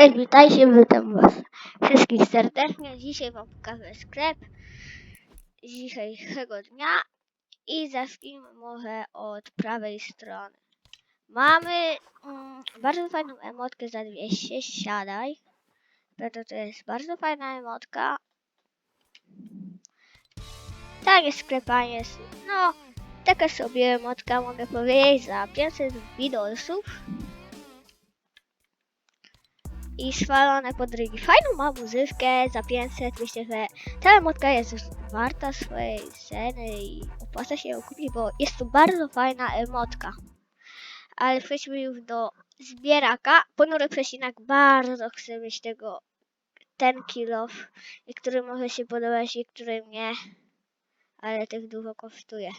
Cześć, witajcie, witam was wszystkich serdecznie. Dzisiaj wam pokażę sklep dzisiejszego dnia i zacznijmy może od prawej strony. Mamy mm, bardzo fajną emotkę za 200, siadaj. To, to jest bardzo fajna emotka. Takie sklepanie no, taka sobie emotka mogę powiedzieć za 500 widolsów i spalone podrygi. Fajną ma muzyczkę za 500. Myślę, że ta emotka jest warta swojej ceny i opłaca się ją kupić, bo jest to bardzo fajna emotka. Ale przejdźmy już do zbieraka. Ponury przecinak bardzo chcę mieć tego ten kilo. Niektóry może się podobać, niektóry nie. Ale tych dużo kosztuje.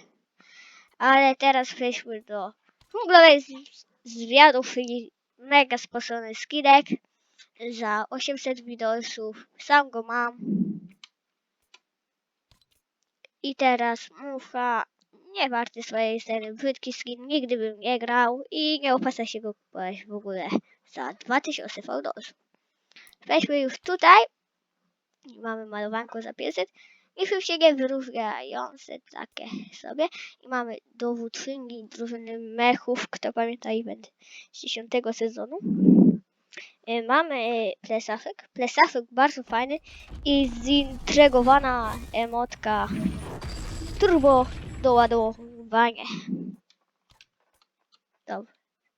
Ale teraz przejdźmy do dżunglowej z- zwiadów, czyli mega sposobny skinek za 800 widosów. Sam go mam. I teraz mucha. Nie warty swojej ceny. Brzydki skin. Nigdy bym nie grał. I nie opłaca się go kupować w ogóle. Za 2000 fałdosów. Weźmy już tutaj. Mamy malowanko za 500. Niczym się nie wyróżniające takie sobie. I mamy dowódczyni drużyny mechów. Kto pamięta event z 10 sezonu. Y, Mamy plesafek. Plesafek bardzo fajny i zintrygowana emotka turbo doładowanie. Dobra.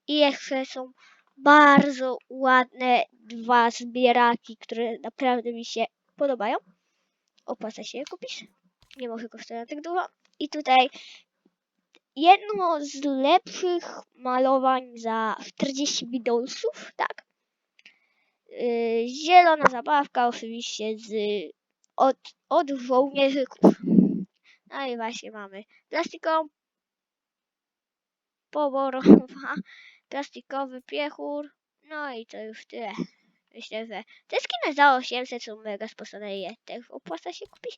I jeszcze są bardzo ładne dwa zbieraki, które naprawdę mi się podobają. Opłaca się je kupić. Nie może kosztować tak dużo. I tutaj jedno z lepszych malowań za 40 widolsów, tak? Yy, zielona zabawka oczywiście z od, od żołnierzyków. No i właśnie mamy plastikową poborowa, plastikowy piechur. No i to już tyle. Myślę, że te skiny za 800 są mega sposoby je też opłaca się kupić.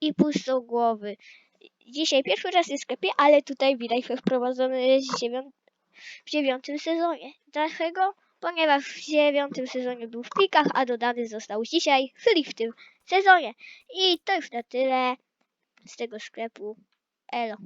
I pusto głowy. Dzisiaj pierwszy raz jest w sklepie, ale tutaj widać, że wprowadzony jest w dziewiątym sezonie. Dlaczego? Ponieważ w dziewiątym sezonie był w plikach, a dodany został dzisiaj, czyli w tym sezonie. I to już na tyle z tego sklepu. Elo.